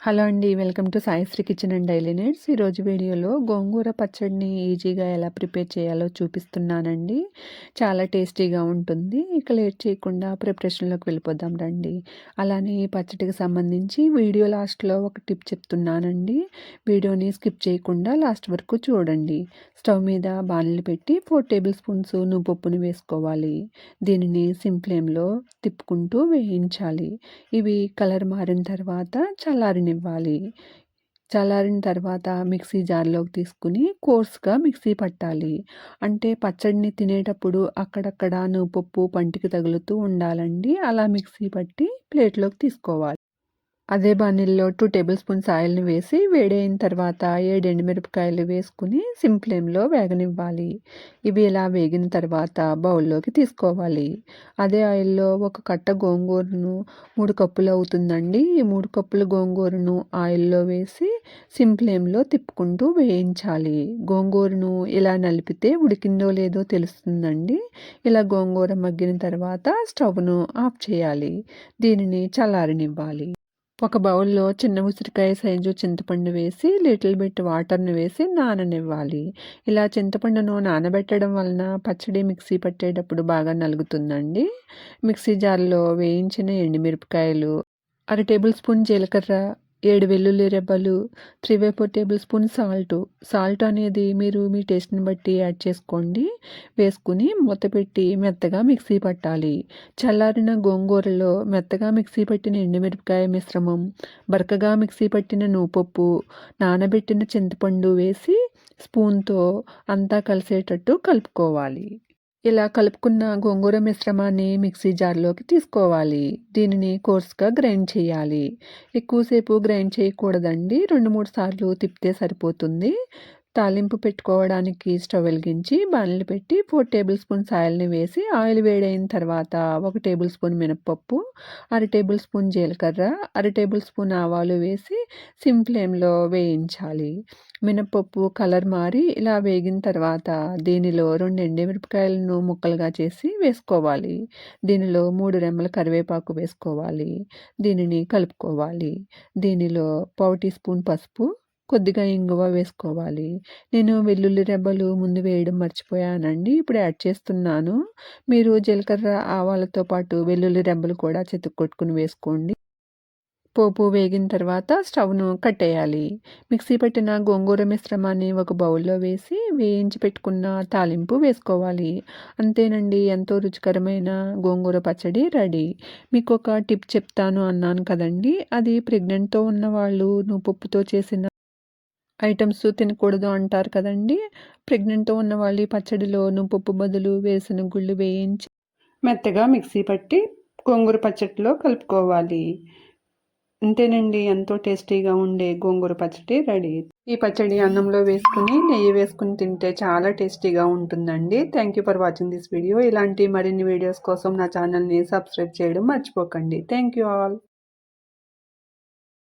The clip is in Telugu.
హలో అండి welcome to Saisri kitchen and daily needs. ఈరోజు వీడియోలో గోంగూర పచ్చడిని ఈజీగా ఎలా ప్రిపేర్ చేయాలో చూపిస్తున్నానండి. చాలా టేస్టీగా ఉంటుంది. ఇక లేట్ చేయకుండా ప్రిపరేషన్లోకి వెళ్ళిపోదాం రండి. అలానే ఈ పచ్చడికి సంబంధించి వీడియో లాస్ట్లో ఒక టిప్ చెప్తున్నానండి. వీడియోని స్కిప్ చేయకుండా లాస్ట్ వరకు చూడండి. స్టవ్ మీద బాణలు పెట్టి ఫోర్ టేబుల్ స్పూన్స్ నువ్వుపప్పుని వేసుకోవాలి. దీనిని సింప్లేమ్లో తిప్పుకుంటూ వేయించాలి. ఇవి కలర్ మారిన తర్వాత చల్లారిన ఇవ్వాలి చల్లారిన తర్వాత మిక్సీ జార్లోకి తీసుకుని కోర్స్గా మిక్సీ పట్టాలి. అంటే పచ్చడిని తినేటప్పుడు అక్కడక్కడ నువ్వుపప్పు పంటికి తగులుతూ ఉండాలండి. అలా మిక్సీ పట్టి ప్లేట్లోకి తీసుకోవాలి. అదే బాణీల్లో టూ టేబుల్ స్పూన్స్ ఆయిల్ని వేసి వేడైన తర్వాత ఏడు ఎండుమిరపకాయలు వేసుకుని సిమ్ ఫ్లేమ్లో వేగనివ్వాలి. ఇవి ఇలా వేగిన తర్వాత బౌల్లోకి తీసుకోవాలి. అదే ఆయిల్లో ఒక కట్ట గోంగూరను మూడు కప్పులు అవుతుందండి. ఈ మూడు కప్పుల గోంగూరను ఆయిల్లో వేసి సిమ్ ఫ్లేమ్లో తిప్పుకుంటూ వేయించాలి. గోంగూరను ఇలా నలిపితే ఉడికిందో లేదో తెలుస్తుందండి. ఇలా గోంగూర మగ్గిన తర్వాత స్టవ్ను ఆఫ్ చేయాలి. దీనిని చల్లారనివ్వాలి. ఒక బౌల్లో చిన్న ఉసిరికాయ సైజు చింతపండు వేసి లిటిల్ బిట్ వాటర్ని వేసి నాననివ్వాలి. ఇలా చింతపండును నానబెట్టడం వలన పచ్చడి మిక్సీ పట్టేటప్పుడు బాగా నలుగుతుందండి. మిక్సీ జార్లో వేయించిన ఎండుమిరపకాయలు అర టేబుల్ స్పూన్ జీలకర్ర ఏడు వెల్లుల్లి రెబ్బలు three by four tablespoon salt salt అనేది మీరు మీ టేస్ట్ని బట్టి యాడ్ చేసుకోండి. వేసుకుని మూత పెట్టి మెత్తగా మిక్సీ పట్టాలి. చల్లారిన గోంగూరలో మెత్తగా మిక్సీ పట్టిన ఎండుమిరపకాయ మిశ్రమం బరకగా మిక్సీ పట్టిన నూపప్పు నానబెట్టిన చింతపండు వేసి స్పూన్తో అంతా కలిసేటట్టు కలుపుకోవాలి. ఇలా కలుపుకున్న గోంగూర మిశ్రమాన్ని మిక్సీ జార్లోకి తీసుకోవాలి. దీనిని కోర్స్గా గ్రైండ్ చేయాలి. ఎక్కువసేపు గ్రైండ్ చేయకూడదండి. రెండు మూడు సార్లు తిప్పితే సరిపోతుంది. తాలింపు పెట్టుకోవడానికి స్టవ్ వెలిగించి బాణలు పెట్టి ఫోర్ టేబుల్ స్పూన్స్ ఆయిల్ని వేసి ఆయిల్ వేడైన తర్వాత ఒక టేబుల్ స్పూన్ మినప్పప్పు అర టేబుల్ స్పూన్ జీలకర్ర అర టేబుల్ స్పూన్ ఆవాలు వేసి సిమ్ ఫ్లేమ్లో వేయించాలి. మినప్పప్పు కలర్ మారి ఇలా వేగిన తర్వాత దీనిలో రెండు ఎండుమిరపకాయలను ముక్కలుగా చేసి వేసుకోవాలి. దీనిలో మూడు రెమ్మల కరివేపాకు వేసుకోవాలి. దీనిని కలుపుకోవాలి. దీనిలో పావు టీ స్పూన్ పసుపు కొద్దిగా ఇంగువ వేసుకోవాలి. నేను వెల్లుల్లి రెబ్బలు ముందు వేయడం మర్చిపోయానండి. ఇప్పుడు యాడ్ చేస్తున్నాను. మీరు జీలకర్ర ఆవాలతో పాటు వెల్లుల్లి రెబ్బలు కూడా కొట్టుకుని వేసుకోండి. పోపు వేగిన తర్వాత స్టవ్ను కట్టేయాలి మిక్సీ పెట్టిన గోంగూర మిశ్రమాన్ని ఒక బౌల్లో వేసి వేయించి పెట్టుకున్న తాలింపు వేసుకోవాలి. అంతేనండి ఎంతో రుచికరమైన గోంగూర పచ్చడి రెడీ. మీకు ఒక టిప్ చెప్తాను అన్నాను కదండి. అది ప్రెగ్నెంట్తో ఉన్న వాళ్ళు నువ్వు పప్పుతో చేసిన ఐటమ్స్ తినకూడదు అంటారు కదండి. ప్రెగ్నెంట్తో ఉన్న వాళ్ళు ఈ పచ్చడిలో నువ్వుపప్పు బదులు వేసిన గుళ్ళు వేయించి మెత్తగా మిక్సీ పట్టి గోంగూర పచ్చడిలో కలుపుకోవాలి. అంతేనండి ఎంతో టేస్టీగా ఉండే గోంగూర పచ్చడి రెడీ. ఈ పచ్చడి అన్నంలో వేసుకుని నెయ్యి వేసుకుని తింటే చాలా టేస్టీగా ఉంటుందండి. Thank you for watching this video ఇలాంటి మరిన్ని వీడియోస్ కోసం నా ఛానల్ని సబ్స్క్రైబ్ చేయడం మర్చిపోకండి. Thank you all